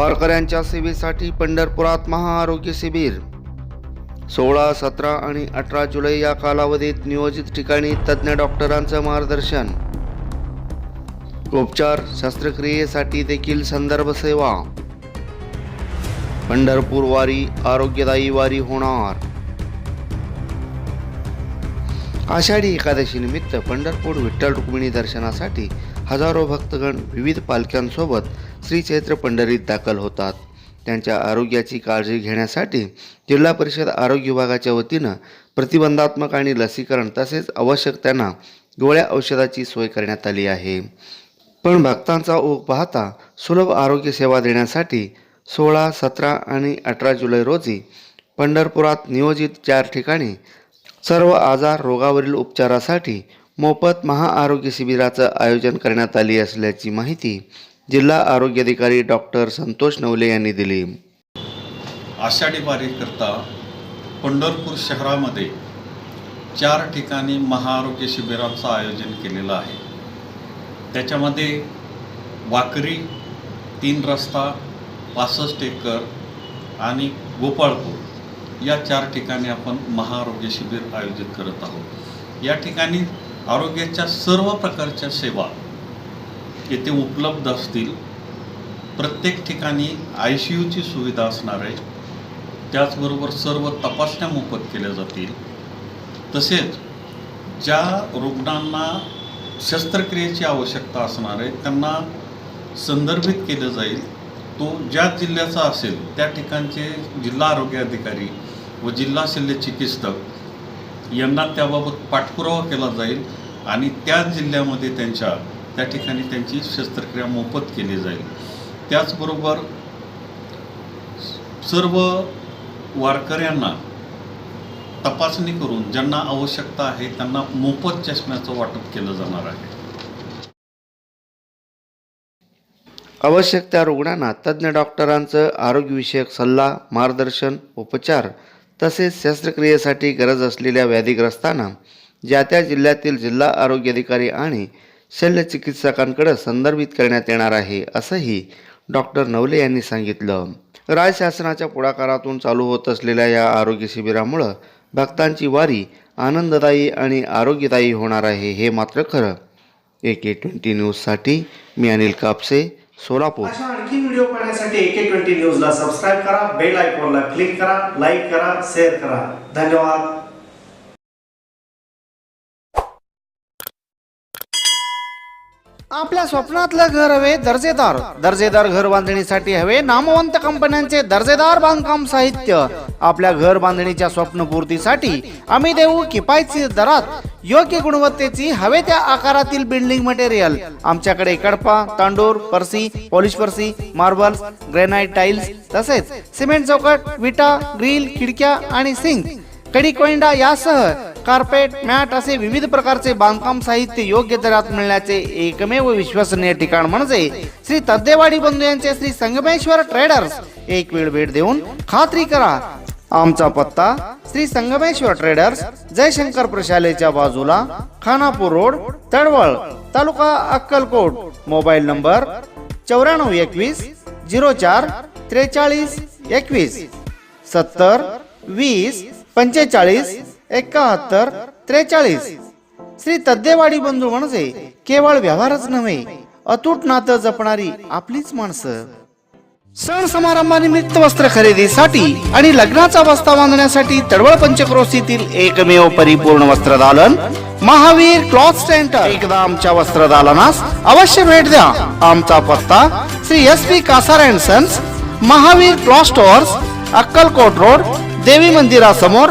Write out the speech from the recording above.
वारकऱ्यांच्या सेवेसाठी पंढरपुरात महाआरोग्य शिबिर. सोळा सतरा आणि अठरा जुलै या कालावधीत नियोजित ठिकाणी तज्ज्ञ डॉक्टरांचं मार्गदर्शन. उपचार शस्त्रक्रियेसाठी देखील संदर्भ सेवा. पंढरपूर वारी आरोग्यदायी वारी होणार. आषाढी एकादशी निमित्त पंढरपूर विठ्ठल रुक्मिणी दर्शनासाठी हजारो भक्तगण विविध पालख्यांसोबत श्री पंढरीत दाखल होतात. त्यांच्या आरोग्याची काळजी घेण्यासाठी जिल्हा परिषद आरोग्य विभागाच्या वतीनं प्रतिबंधात्मक आणि लसीकरण तसेच आवश्यक त्यांना गोळ्या औषधाची सोय करण्यात आली आहे. पण भक्तांचा ओघ पाहता सुलभ आरोग्य सेवा देण्यासाठी सोळा सतरा आणि अठरा जुलै रोजी पंढरपुरात नियोजित चार ठिकाणी सर्व आजार रोगावरील उपचारासाठी मोफत महाआरोग्य शिबिराचं आयोजन करण्यात आली असल्याची माहिती जिल्हा आरोग्य अधिकारी डॉक्टर संतोष नवले यांनी दिली. आषाढी वारीकरता पंढरपूर शहरामध्ये चार ठिकाणी महाआरोग्य शिबिरांचं आयोजन केलेलं आहे. त्याच्यामध्ये वाकरी तीन रस्ता पासष्ट एकर आणि गोपाळपूर या चार ठिकाणी आपण महाआरोग्य शिबिर आयोजित करत आहोत. या ठिकाणी आरोग्याच्या सर्व प्रकारच्या सेवा येथे उपलब्ध असतील. प्रत्येक ठिकाणी आय सी यूची सुविधा असणार आहे त्याचबरोबर सर्व तपासण्या मोफत केल्या जातील. तसेच ज्या रुग्णांना शस्त्रक्रियेची आवश्यकता असणार आहे त्यांना संदर्भित केलं जाईल. तो ज्या जिल्ह्याचा असेल त्या ठिकाणचे जिल्हा आरोग्य अधिकारी व जिल्हा शल्य चिकित्सक यांना त्याबाबत पाठपुरावा केला जाईल आणि त्या जिल्ह्यामध्ये त्यांच्या त्या ठिकाणी त्यांची शस्त्रक्रिया मोफत केली जाईल. त्याचबरोबर सर्व वारकऱ्यांना तपासणी करून ज्यांना आवश्यकता आहे त्यांना मोफत चष्म्याचं वाटप केलं जाणार आहे. आवश्यक त्या रुग्णांना तज्ज्ञ डॉक्टरांचं आरोग्यविषयक सल्ला मार्गदर्शन उपचार तसेच शस्त्रक्रियेसाठी गरज असलेल्या व्याधीग्रस्तांना ज्या त्या जिल्ह्यातील जिल्हा आरोग्य अधिकारी आणि शल्यचिकित्सकांकडे संदर्भित करण्यात येणार आहे असंही डॉक्टर नवले यांनी सांगितलं. राज्य शासनाच्या पुढाकारातून चालू होत असलेल्या या आरोग्य शिबिरामुळं भक्तांची वारी आनंददायी आणि आरोग्यदायी होणार आहे हे मात्र खरं. ए के ट्वेंटी न्यूजसाठी मी अनिल कापसे सोलापूर. अशा आणखी व्हिडिओ पाहण्यासाठी एके ट्वेंटी न्यूजला सबस्क्राईब करा बेल आयकॉनला क्लिक करा लाईक करा शेअर करा. धन्यवाद. आपल्या स्वप्नातलं घर हवे दर्जेदार. दर्जेदार घर बांधणीसाठी हवे नामवंत कंपन्यांचे दर्जेदार बांधकाम साहित्य. आपल्या घर बांधणीच्या स्वप्नपूर्तीसाठी आम्ही देऊ किफायतशीर दरात योग्य गुणवत्तेची हवे त्या आकारातील बिल्डिंग मटेरियल आमच्याकडे कडपा तांडूर परसी पॉलिश परसी मार्बल्स ग्रेनाइट टाइल्स तसेच सिमेंट चौकट विटा ग्रिल खिडक्या आणि सिंक कडी कोइंडा यासह कार्पेट मॅट असे विविध प्रकारचे बांधकाम साहित्य योग्य दरात मिळण्याचे एकमेव विश्वसनीय ठिकाण म्हणजे श्री तद्देवाडी बंधू यांचे श्री संगमेश्वर ट्रेडर्स एक वेळ भेट देऊन खात्री करा. आमचा पत्ता श्री संगमेश्वर ट्रेडर्स जयशंकर प्रशालेच्या बाजूला खानापूर रोड तळवळ तालुका अक्कलकोट. मोबाईल नंबर चौऱ्याण्णव एकवीस झिरो चार त्रेचाळीस एकवीस. सत्तर वीस पंचेचाळीस एकाहत्तर त्रेचाळीस. श्री तद्देवाडी बंधू म्हणजे केवळ व्यवहारच नव्हे अतूट नातं जपणारी आपलीच माणसं. सण समारंभानिमित्त वस्त्र खरेदीसाठी आणि लग्नाचा बस्ता बांधण्यासाठी तडवळ पंचक्रोशीतील एकमेव परिपूर्ण वस्त्रदालन महावीर क्लॉथ सेंटर. एकदा आमच्या वस्त्रदालनास अवश्य भेट द्या. आमचा पत्ता Shri S P Kasar and sons Mahavir cloth stores Akkalkot road देवी मंदिरासमोर